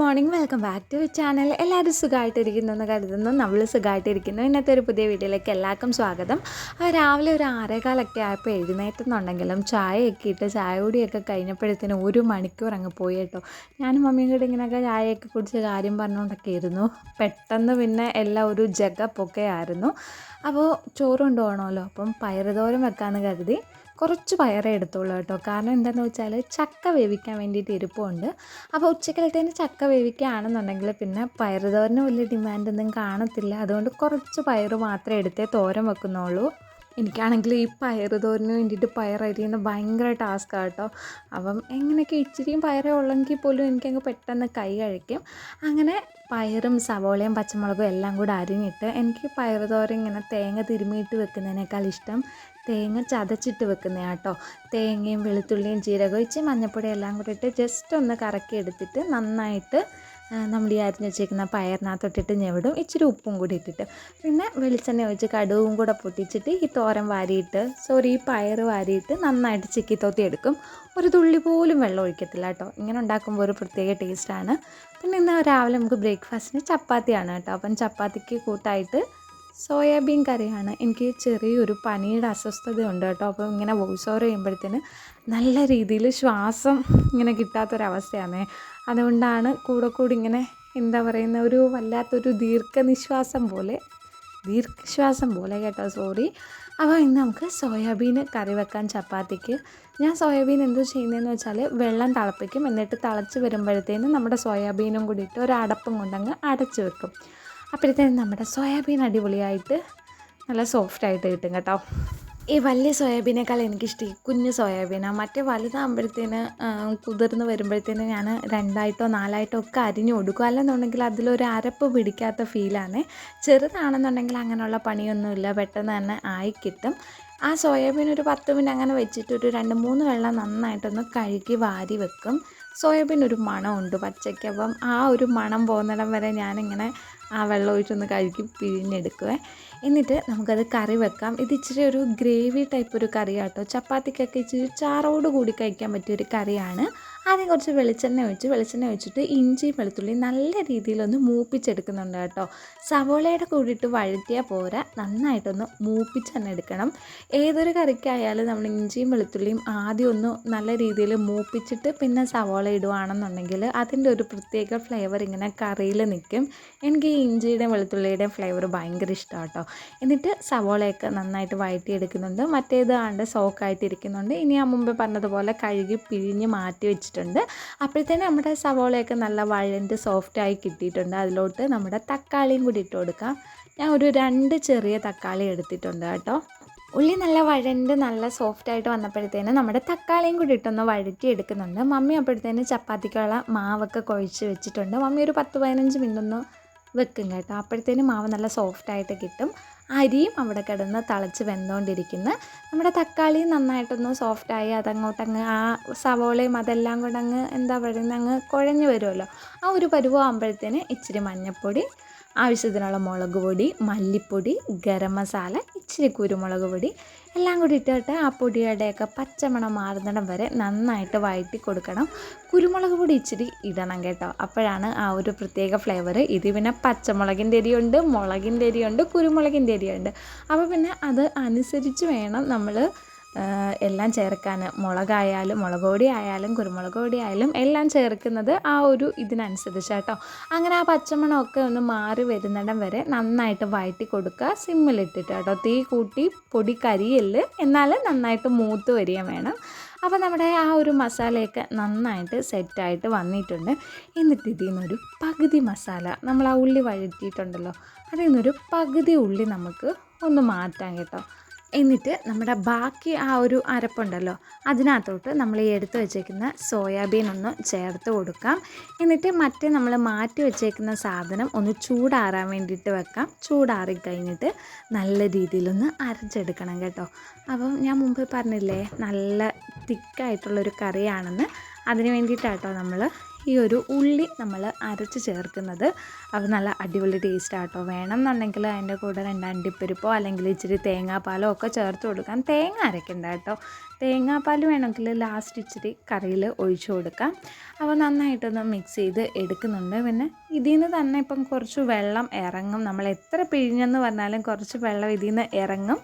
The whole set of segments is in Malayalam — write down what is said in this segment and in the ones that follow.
Morning welcome back to channel എല്ലാവരും സുഖമായിട്ടിരിക്കുന്നു എന്ന് കരുതുന്നു. നമ്മൾ സുഖമായിട്ടിരിക്കുന്നു. ഇന്നത്തെ ഒരു പുതിയ വീഡിയോയിലേക്ക് എല്ലാവർക്കും സ്വാഗതം. രാവിലെ ഒരു ആറേകാലൊക്കെ ആയപ്പോൾ എഴുന്നേറ്റുന്നുണ്ടെങ്കിലും ചായയൊക്കെ ഇട്ട് ചായ കൂടിയൊക്കെ കഴിഞ്ഞപ്പോഴത്തേനും ഒരു മണിക്കൂർ അങ്ങ് പോയി കേട്ടോ. ഞാനും മമ്മിയും കൂടി ഇങ്ങനെയൊക്കെ ചായയൊക്കെ കുടിച്ച് കാര്യം പറഞ്ഞുകൊണ്ടൊക്കെ ഇരുന്നു. പെട്ടെന്ന് പിന്നെ എല്ലാം ഒരു ജഗപ്പൊക്കെ ആയിരുന്നു അപ്പോൾ ചോറ് കൊണ്ടുപോകണമല്ലോ. അപ്പം പയറുതോരം വെക്കാമെന്ന് കരുതി. കുറച്ച് പയറേ എടുത്തുള്ളൂ കേട്ടോ. കാരണം എന്താണെന്ന് വെച്ചാൽ ചക്ക വേവിക്കാൻ വേണ്ടിയിട്ട് ഇരിപ്പുണ്ട്. അപ്പോൾ ഉച്ചക്കലത്തേന് ചക്ക വേവിക്കുകയാണെന്നുണ്ടെങ്കിൽ പിന്നെ പയറുതോരന് വലിയ ഡിമാൻഡൊന്നും കാണത്തില്ല. അതുകൊണ്ട് കുറച്ച് പയറ് മാത്രമേ എടുത്തേ തോരൻ വെക്കുന്നുള്ളൂ. എനിക്കാണെങ്കിൽ ഈ പയർ തോരന് വേണ്ടിയിട്ട് പയർ അരിയുന്ന ഭയങ്കര ടാസ്ക്കാണ് കേട്ടോ. അപ്പം എങ്ങനെയൊക്കെ ഇച്ചിരിയും പയറേ ഉള്ളെങ്കിൽ പോലും എനിക്കങ്ങ് പെട്ടെന്ന് കൈ കഴിക്കും. അങ്ങനെ പയറും സവോളയും പച്ചമുളകും എല്ലാം കൂടെ അരിഞ്ഞിട്ട് എനിക്ക് പയർ തോരൻ ഇങ്ങനെ തേങ്ങ തിരുമിയിട്ട് വെക്കുന്നതിനേക്കാൾ ഇഷ്ടം തേങ്ങ ചതച്ചിട്ട് വെക്കുന്നതാണ് കേട്ടോ തേങ്ങയും വെളുത്തുള്ളിയും ജീരകവും ഇച്ചിരി മഞ്ഞപ്പൊടി എല്ലാം കൂടി ഇട്ട് ജസ്റ്റ് ഒന്ന് കറക്കി എടുത്തിട്ട് നന്നായിട്ട് നമ്മൾ ഈ അരിഞ്ഞ് വെച്ചേക്കുന്ന പയറിനകത്തൊട്ടിട്ട് ഞെവിടും ഇച്ചിരി ഉപ്പും കൂടി ഇട്ടിട്ട്. പിന്നെ വെളിച്ചെണ്ണ ഒഴിച്ച് കടുവും കൂടെ പൊട്ടിച്ചിട്ട് ഈ തോരൻ വാരിയിട്ട് സോറി ഈ പയർ വാരിയിട്ട് നന്നായിട്ട് ചിക്കി തോത്തി എടുക്കും. ഒരു തുള്ളി പോലും വെള്ളം ഒഴിക്കത്തില്ല കേട്ടോ ഇങ്ങനെ ഉണ്ടാക്കുമ്പോൾ ഒരു പ്രത്യേക ടേസ്റ്റാണ് പിന്നെ ഇന്ന് രാവിലെ നമുക്ക് ബ്രേക്ക്ഫാസ്റ്റിന് ചപ്പാത്തിയാണ് കേട്ടോ അപ്പം ചപ്പാത്തിക്ക് കൂട്ടായിട്ട് സോയാബീൻ കറിയാണ്. എനിക്ക് ചെറിയൊരു പനിയുടെ അസ്വസ്ഥതയുണ്ട് കേട്ടോ. അപ്പോൾ ഇങ്ങനെ വോയിസ് ഓവർ ചെയ്യുമ്പോഴത്തേന് നല്ല രീതിയിൽ ശ്വാസം ഇങ്ങനെ കിട്ടാത്തൊരവസ്ഥയാണ് അതുകൊണ്ടാണ് കൂടെ കൂടി ഇങ്ങനെ എന്താ പറയുന്ന ഒരു വല്ലാത്തൊരു ദീർഘനിശ്വാസം പോലെ ദീർഘശ്വാസം പോലെ കേട്ടോ സോറി. അപ്പോൾ ഇന്ന് നമുക്ക് സോയാബീൻ കറി വെക്കാൻ ചപ്പാത്തിക്ക്. ഞാൻ സോയാബീൻ എന്തോ ചെയ്യുന്നതെന്ന് വെച്ചാൽ വെള്ളം തിളപ്പിക്കും. എന്നിട്ട് തിളച്ച് വരുമ്പോഴത്തേനും നമ്മുടെ സോയാബീനും കൂടി ഇട്ട് ഒരു അടപ്പും കൊണ്ടങ്ങ് അടച്ചു വെക്കും. അപ്പോഴത്തേനും നമ്മുടെ സോയാബീൻ അടിപൊളിയായിട്ട് നല്ല സോഫ്റ്റായിട്ട് കിട്ടും കേട്ടോ. ഈ വലിയ സോയാബീനേക്കാൾ എനിക്കിഷ്ടം ഈ കുഞ്ഞ് സോയാബീനാണ് മറ്റേ വലുതാകുമ്പോഴത്തേന് കുതിർന്ന് വരുമ്പോഴത്തേന് ഞാൻ രണ്ടായിട്ടോ നാലായിട്ടോ ഒക്കെ അരിഞ്ഞു കൊടുക്കും. അല്ലെന്നുണ്ടെങ്കിൽ അതിലൊരു അരപ്പ് പിടിക്കാത്ത ഫീലാണ് ചെറുതാണെന്നുണ്ടെങ്കിൽ അങ്ങനെയുള്ള പണിയൊന്നുമില്ല. പെട്ടെന്ന് തന്നെ ആയി കിട്ടും. ആ സോയാബീൻ ഒരു പത്ത് മിനിറ്റ് അങ്ങനെ വെച്ചിട്ട് ഒരു രണ്ട് മൂന്ന് വെള്ളം നന്നായിട്ടൊന്ന് കഴുകി വാരി വെക്കും. സോയാബീൻ ഒരു മണമുണ്ട് പച്ചയ്ക്ക് അപ്പം ആ ഒരു മണം പോകുന്നിടം വരെ ഞാനിങ്ങനെ ആ വെള്ളം ഒഴിച്ചൊന്ന് കഴുകി പിഴിഞ്ഞെടുക്കുവേ എന്നിട്ട് നമുക്കത് കറി വെക്കാം. ഇത് ഇച്ചിരി ഒരു ഗ്രേവി ടൈപ്പ് ഒരു കറിയാട്ടോ. ചപ്പാത്തിക്കൊക്കെ ഇച്ചിരി ചാറോട് കൂടി കഴിക്കാൻ പറ്റിയ ഒരു കറിയാണ്. ആദ്യം കുറച്ച് വെളിച്ചെണ്ണ ഒഴിച്ച് വെളിച്ചെണ്ണ ഒഴിച്ചിട്ട് ഇഞ്ചി വെളുത്തുള്ളി നല്ല രീതിയിലൊന്ന് മൂപ്പിച്ചെടുക്കുന്നുണ്ട് കേട്ടോ. സവോളയുടെ കൂടിയിട്ട് വഴറ്റിയാൽ പോരാ. നന്നായിട്ടൊന്ന് മൂപ്പിച്ച് തന്നെ എടുക്കണം. ഏതൊരു കറിക്കായാലും നമ്മൾ ഇഞ്ചിയും വെളുത്തുള്ളിയും ആദ്യം ഒന്ന് നല്ല രീതിയിൽ മൂപ്പിച്ചിട്ട് പിന്നെ സവോള ഇടുവാണെന്നുണ്ടെങ്കിൽ അതിന്റെ ഒരു പ്രത്യേക ഫ്ലേവർ ഇങ്ങനെ കറിയിൽ നിൽക്കും. എനിക്ക് ഈ ഇഞ്ചിയുടെയും വെളുത്തുള്ളിയുടെയും ഫ്ലേവർ ഭയങ്കര ഇഷ്ടമാണ് കേട്ടോ. എന്നിട്ട് സവോളയൊക്കെ നന്നായിട്ട് വഴറ്റിയെടുക്കുന്നുണ്ട്. മറ്റേത് ആണ്ട് സോക്കായിട്ടിരിക്കുന്നുണ്ട്. ഇനി ആ മുമ്പ് പറഞ്ഞതുപോലെ കഴുകി പിഴിഞ്ഞ് മാറ്റി വെച്ചിട്ടുണ്ട്. അപ്പോഴത്തേനും നമ്മുടെ സവോളയൊക്കെ നല്ല വഴണ്ട് സോഫ്റ്റായി കിട്ടിയിട്ടുണ്ട്. അതിലോട്ട് നമ്മുടെ തക്കാളിയും കൂടി ഇട്ട് കൊടുക്കാം. ഞാൻ ഒരു രണ്ട് ചെറിയ തക്കാളി എടുത്തിട്ടുണ്ട് കേട്ടോ. ഉള്ളി നല്ല വഴണ്ട് നല്ല സോഫ്റ്റായിട്ട് വന്നപ്പോഴത്തേനും നമ്മുടെ തക്കാളിയും കൂടി ഇട്ടൊന്ന് വഴറ്റി എടുക്കുന്നുണ്ട്. മമ്മി അപ്പോഴത്തേനും ചപ്പാത്തിക്കുള്ള മാവൊക്കെ കുഴച്ച് വെച്ചിട്ടുണ്ട്. മമ്മി ഒരു പത്ത് പതിനഞ്ച് മിനിറ്റ് ഒന്ന് വെക്കും കേട്ടോ. അപ്പോഴത്തേനും മാവ് നല്ല സോഫ്റ്റായിട്ട് കിട്ടും. അരിയും അവിടെ കിടന്ന് തിളച്ച് വെന്തുകൊണ്ടിരിക്കുന്നു നമ്മുടെ തക്കാളിയും നന്നായിട്ടൊന്ന് സോഫ്റ്റായി അതങ്ങോട്ടങ്ങ് ആ സവോളയും അതെല്ലാം കൂടെ അങ്ങ് എന്താ പറയുന്നത് അങ്ങ് കുഴഞ്ഞു വരുമല്ലോ. ആ ഒരു പരുവമാകുമ്പോഴത്തേന് ഇച്ചിരി മഞ്ഞൾപ്പൊടി ആവശ്യത്തിനുള്ള മുളക് പൊടി മല്ലിപ്പൊടി ഗരം മസാല ഇച്ചിരി കുരുമുളക് പൊടി എല്ലാം കൂടി ഇട്ടിട്ട് ആ പൊടിയുടെയൊക്കെ പച്ചമണം മാറുന്നിടം വരെ നന്നായിട്ട് വഴറ്റി കൊടുക്കണം. കുരുമുളക് പൊടി ഇച്ചിരി ഇടണം കേട്ടോ. അപ്പോഴാണ് ആ ഒരു പ്രത്യേക ഫ്ലേവർ ഇത് പിന്നെ പച്ചമുളകിന്റെ എരിയുണ്ട് മുളകിന്റെ എരിയുണ്ട് കുരുമുളകിന്റെ എരിയുണ്ട് അപ്പോൾ പിന്നെ അത് അനുസരിച്ച് വേണം നമ്മൾ എല്ലാം ചേർക്കാൻ മുളകായാലും മുളക് പൊടി ആയാലും കുരുമുളക് പൊടി ആയാലും എല്ലാം ചേർക്കുന്നത് ആ ഒരു ഇതിനനുസരിച്ചാട്ടോ. അങ്ങനെ ആ പച്ചമണമൊക്കെ ഒന്ന് മാറി വരുന്നിടം വരെ നന്നായിട്ട് വഴറ്റി കൊടുക്കുക. സിമ്മിലിട്ടിട്ട് കേട്ടോ തീ കൂട്ടി പൊടി കരിയല്ല്. എന്നാൽ നന്നായിട്ട് മൂത്ത് വരികയും വേണം. അപ്പോൾ നമ്മുടെ ആ ഒരു മസാലയൊക്കെ നന്നായിട്ട് സെറ്റായിട്ട് വന്നിട്ടുണ്ട്. എന്നിട്ട് ഇതിൽ നിന്നൊരു പകുതി മസാല നമ്മൾ ആ ഉള്ളി വഴറ്റിയിട്ടുണ്ടല്ലോ. അതിൽ നിന്നൊരു പകുതി ഉള്ളി നമുക്ക് ഒന്ന് മാറ്റാം കേട്ടോ. എന്നിട്ട് നമ്മുടെ ബാക്കി ആ ഒരു അരപ്പുണ്ടല്ലോ അതിനകത്തോട്ട് നമ്മൾ ഈ എടുത്തു വെച്ചേക്കുന്ന സോയാബീൻ ഒന്ന് ചേർത്ത് കൊടുക്കാം. എന്നിട്ട് മറ്റേ നമ്മൾ മാറ്റി വെച്ചേക്കുന്ന സാധനം ഒന്ന് ചൂടാറാൻ വേണ്ടിയിട്ട് വെക്കാം. ചൂടാറി കഴിഞ്ഞിട്ട് നല്ല രീതിയിലൊന്ന് അരച്ചെടുക്കണം കേട്ടോ. അപ്പം ഞാൻ മുമ്പ് പറഞ്ഞില്ലേ നല്ല തിക്കായിട്ടുള്ളൊരു കറിയാണെന്ന്. അതിന് വേണ്ടിയിട്ടാട്ടോ നമ്മൾ ഈ ഒരു ഉള്ളി നമ്മൾ അരച്ച് ചേർക്കുന്നത്. അത് നല്ല അടിപൊളി ടേസ്റ്റ് ആട്ടോ. വേണം എന്നുണ്ടെങ്കിൽ അതിന്റെ കൂടെ രണ്ടണ്ടിപ്പരിപ്പോ അല്ലെങ്കിൽ ഇച്ചിരി തേങ്ങാപ്പാലോ ഒക്കെ ചേർത്ത് കൊടുക്കാം. തേങ്ങ അരയ്ക്കണ്ട കേട്ടോ. തേങ്ങാപ്പാൽ വേണമെങ്കിൽ ലാസ്റ്റ് ഇച്ചിരി കറിയിൽ ഒഴിച്ചു കൊടുക്കാം. അപ്പോൾ നന്നായിട്ടൊന്ന് മിക്സ് ചെയ്ത് എടുക്കുന്നുണ്ട്. പിന്നെ ഇതിൽ നിന്ന് തന്നെ ഇപ്പം കുറച്ച് വെള്ളം ഇറങ്ങും. നമ്മൾ എത്ര പിഴിഞ്ഞെന്ന് പറഞ്ഞാലും കുറച്ച് വെള്ളം ഇതിൽ നിന്ന് ഇറങ്ങും.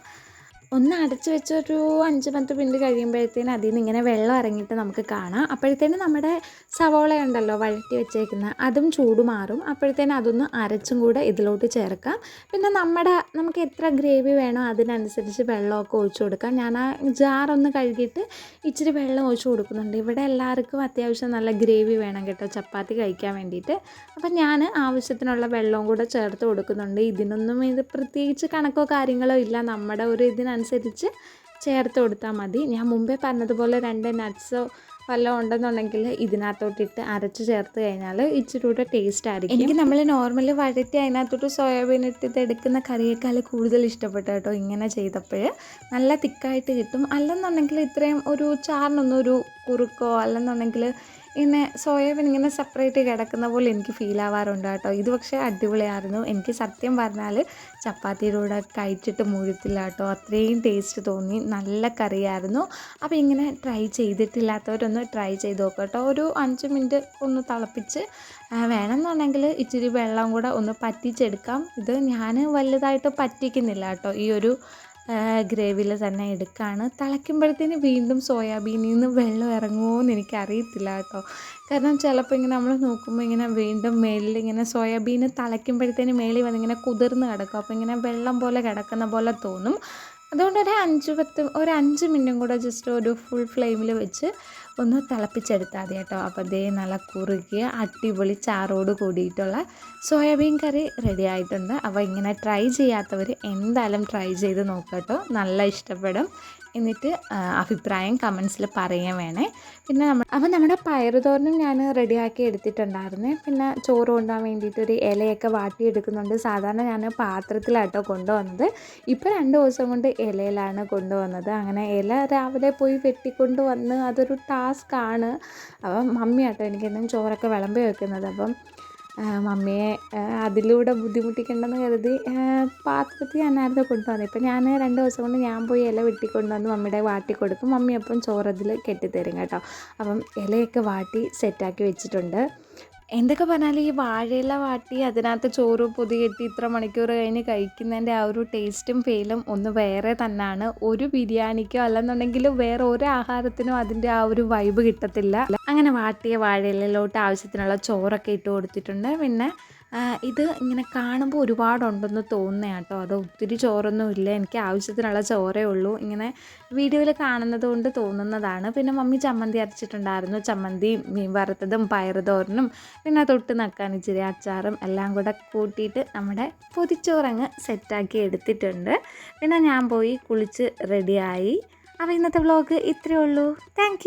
ഒന്ന് അടച്ചു വെച്ചൊരു അഞ്ച് പത്ത് മിനിറ്റ് കഴിയുമ്പോഴത്തേനും അതിൽ നിന്ന് ഇങ്ങനെ വെള്ളം ഇറങ്ങിയിട്ട് നമുക്ക് കാണാം. അപ്പോഴത്തേനും നമ്മുടെ സവോള ഉണ്ടല്ലോ വഴറ്റി വെച്ചേക്കുന്ന അതും ചൂട് മാറും. അപ്പോഴത്തേനും അതൊന്ന് അരച്ചും കൂടെ ഇതിലോട്ട് ചേർക്കാം. പിന്നെ നമ്മുടെ നമുക്ക് എത്ര ഗ്രേവി വേണോ അതിനനുസരിച്ച് വെള്ളമൊക്കെ ഒഴിച്ചു കൊടുക്കാം. ഞാൻ ആ ജാറൊന്ന് കഴുകിയിട്ട് ഇച്ചിരി വെള്ളം ഒഴിച്ചു കൊടുക്കുന്നുണ്ട്. ഇവിടെ എല്ലാവർക്കും അത്യാവശ്യം നല്ല ഗ്രേവി വേണം കേട്ടോ ചപ്പാത്തി കഴിക്കാൻ വേണ്ടിയിട്ട്. അപ്പം ഞാൻ ആവശ്യത്തിനുള്ള വെള്ളവും കൂടെ ചേർത്ത് കൊടുക്കുന്നുണ്ട്. ഇതിനൊന്നും ഇത് പ്രത്യേകിച്ച് കണക്കോ കാര്യങ്ങളോ ഇല്ല. നമ്മുടെ ഒരു ഇതിനനുസരിച്ച് ചേർത്ത് കൊടുത്താൽ മതി. ഞാൻ മുമ്പേ പറഞ്ഞതുപോലെ രണ്ട് നട്ട്സോ വല്ലതും ഉണ്ടെന്നുണ്ടെങ്കിൽ ഇതിനകത്തോട്ടിട്ട് അരച്ച് ചേർത്ത് കഴിഞ്ഞാൽ ഇച്ചിരി കൂടെ ടേസ്റ്റ് ആയിരിക്കും. എനിക്ക് നമ്മൾ നോർമലി വഴറ്റി അതിനകത്തോട്ട് സോയാബീൻ ഇട്ടിട്ട് എടുക്കുന്ന കറിയേക്കാൾ കൂടുതൽ ഇഷ്ടപ്പെട്ടു കേട്ടോ ഇങ്ങനെ ചെയ്തപ്പോൾ നല്ല തിക്കായിട്ട് കിട്ടും. അല്ലെന്നുണ്ടെങ്കിൽ ഇത്രയും ഒരു ചാറിനൊന്നും ഒരു കുറുക്കോ അല്ലെന്നുണ്ടെങ്കിൽ ഇങ്ങനെ സോയാബീൻ ഇങ്ങനെ സെപ്പറേറ്റ് കിടക്കുന്ന പോലെ എനിക്ക് ഫീൽ ആവാറുണ്ട് കേട്ടോ. ഇത് പക്ഷേ അടിപൊളിയായിരുന്നു. എനിക്ക് സത്യം പറഞ്ഞാൽ ചപ്പാത്തിയുടെ കൂടെ കഴിച്ചിട്ട് മുഴുത്തില്ല കേട്ടോ. അത്രയും ടേസ്റ്റ് തോന്നി. നല്ല കറിയായിരുന്നു. അപ്പോൾ ഇങ്ങനെ ട്രൈ ചെയ്തിട്ടില്ലാത്തവരൊന്ന് ട്രൈ ചെയ്ത് നോക്കുക കേട്ടോ. ഒരു അഞ്ച് മിനിറ്റ് ഒന്ന് തിളപ്പിച്ച് വേണമെന്നുണ്ടെങ്കിൽ ഇച്ചിരി വെള്ളം കൂടെ ഒന്ന് പറ്റിച്ചെടുക്കാം. ഇത് ഞാൻ വലുതായിട്ട് പറ്റിക്കുന്നില്ല കേട്ടോ. ഈ ഒരു ഗ്രേവിയിൽ തന്നെ എടുക്കുകയാണ് തിളയ്ക്കുമ്പോഴത്തേന് വീണ്ടും സോയാബീനിൽ നിന്ന് വെള്ളം ഇറങ്ങുമോ എന്ന് എനിക്കറിയത്തില്ല കേട്ടോ. കാരണം ചിലപ്പോൾ ഇങ്ങനെ നമ്മൾ നോക്കുമ്പോൾ ഇങ്ങനെ വീണ്ടും മേളിൽ ഇങ്ങനെ സോയാബീന് തിളയ്ക്കുമ്പോഴത്തേന് മേളിൽ വന്നിങ്ങനെ കുതിർന്ന് കിടക്കും. അപ്പോൾ ഇങ്ങനെ വെള്ളം പോലെ കിടക്കുന്ന പോലെ തോന്നും. അതുകൊണ്ട് ഒരു അഞ്ച് പത്ത് ഒരു അഞ്ച് മിനിറ്റും കൂടെ ജസ്റ്റ് ഒരു ഫുൾ ഫ്ലെയിമിൽ വെച്ച് ഒന്ന് തിളപ്പിച്ചെടുത്താൽ മതി കേട്ടോ. അപ്പോൾ ദേ നല്ല കുറുകിയ അടിപൊളി ചാറോട് കൂടിയിട്ടുള്ള സോയാബീൻ കറി റെഡി ആയിട്ടുണ്ട്. അപ്പോൾ ഇങ്ങനെ ട്രൈ ചെയ്യാത്തവർ എന്തായാലും ട്രൈ ചെയ്ത് നോക്കട്ടോ നല്ല ഇഷ്ടപ്പെടും. എന്നിട്ട് അഭിപ്രായം കമൻസിൽ പറയാൻ വേണേ. പിന്നെ നമ്മൾ അപ്പോൾ നമ്മുടെ പയറുതോരനും ഞാൻ റെഡിയാക്കി എടുത്തിട്ടുണ്ടായിരുന്നു. പിന്നെ ചോറ് കൊണ്ടുപോകാൻ വേണ്ടിയിട്ട് ഒരു ഇലയൊക്കെ വാട്ടിയെടുക്കുന്നുണ്ട് സാധാരണ ഞാൻ പാത്രത്തിലാട്ടോ കൊണ്ടുവന്നത്. ഇപ്പോൾ രണ്ട് ദിവസം കൊണ്ട് ഇലയിലാണ് കൊണ്ടുവന്നത്. അങ്ങനെ ഇല രാവിലെ പോയി വെട്ടിക്കൊണ്ട് വന്ന് അതൊരു ടാസ്ക് ആണ് അപ്പം മമ്മിയാട്ടോ എനിക്കെന്നും ചോറൊക്കെ വിളമ്പി വെക്കുന്നത്. അപ്പം മമ്മിയെ അതിലൂടെ ബുദ്ധിമുട്ടിക്കേണ്ടെന്ന് കരുതി പാത്രത്തിൽ ഞാനായിരുന്നു കൊണ്ടുവന്നത് ഇപ്പം ഞാൻ രണ്ട് ദിവസം കൊണ്ട് ഞാൻ പോയി ഇല വെട്ടിക്കൊണ്ടുവന്ന് മമ്മിയുടെ വാട്ടി കൊടുക്കും. മമ്മി അപ്പം ചോറതിൽ കെട്ടിത്തരും കേട്ടോ. അപ്പം ഇലയൊക്കെ വാട്ടി സെറ്റാക്കി വെച്ചിട്ടുണ്ട്. എന്തൊക്കെ പറഞ്ഞാലും ഈ വാഴയില വാട്ടി അതിനകത്ത് ചോറ് പൊതി കെട്ടി ഇത്ര മണിക്കൂർ കഴിഞ്ഞ് കഴിക്കുന്നതിന്റെ ആ ഒരു ടേസ്റ്റും ഫീലും ഒന്ന് വേറെ തന്നെയാണ് ഒരു ബിരിയാണിക്കോ അല്ലെന്നുണ്ടെങ്കിൽ വേറെ ഒരു ആഹാരത്തിനോ അതിന്റെ ആ ഒരു വൈബ് കിട്ടത്തില്ല. അങ്ങനെ വാട്ടിയ വാഴയിലോട്ട് ആവശ്യത്തിനുള്ള ചോറൊക്കെ ഇട്ട് കൊടുത്തിട്ടുണ്ട്. പിന്നെ ഇത് ഇങ്ങനെ കാണുമ്പോൾ ഒരുപാടുണ്ടെന്ന് തോന്നുന്നത് കേട്ടോ. അത് ഒത്തിരി ചോറൊന്നും ഇല്ല. എനിക്ക് ആവശ്യത്തിനുള്ള ചോറേ ഉള്ളൂ. ഇങ്ങനെ വീഡിയോയിൽ കാണുന്നത് കൊണ്ട് തോന്നുന്നതാണ്. പിന്നെ മമ്മി ചമ്മന്തി അരച്ചിട്ടുണ്ടായിരുന്നു. ചമ്മന്തി മീൻ വറുത്തതും പയറുതോരനും പിന്നെ തൊട്ട് നക്കാൻ ഇച്ചിരി അച്ചാറും എല്ലാം കൂടെ കൂട്ടിയിട്ട് നമ്മുടെ പൊതിച്ചോറങ്ങ് സെറ്റാക്കി എടുത്തിട്ടുണ്ട്. പിന്നെ ഞാൻ പോയി കുളിച്ച് റെഡിയായി അപ്പോൾ ഇന്നത്തെ വ്ളോഗ് ഇത്രയേ ഉള്ളൂ. താങ്ക്